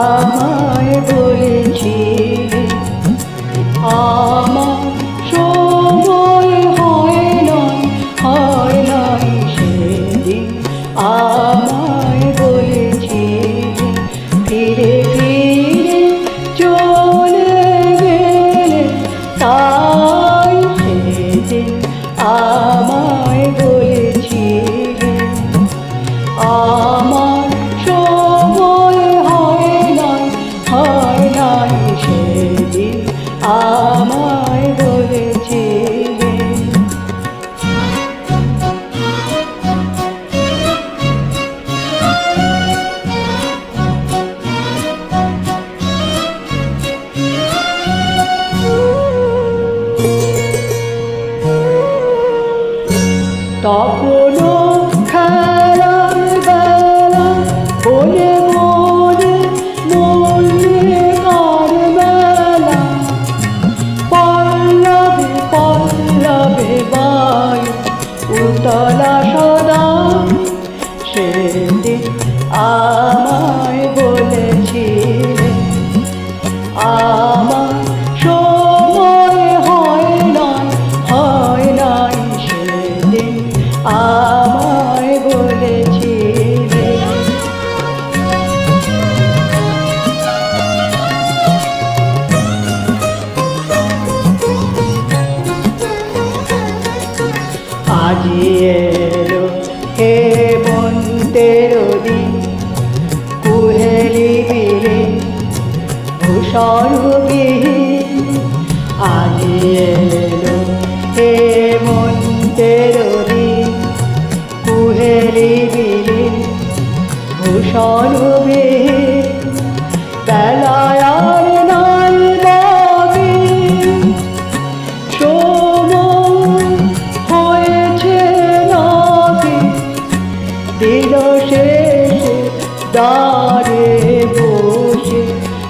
আমায় বলেছিলে আমার সময় হয় নাই হয় নাই সেদিন। আমায় বলেছিলে ফিরে ফিরে চলে গেলে তাই সেদিন আমায় বলেছিলে। তখনও উতলা সদা আজি এলো হে বন্তের দিন কুহেলি বিলে ভূষণ দ্বারে বসে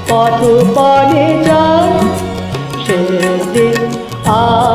পথ পরে যাই সেদিন আ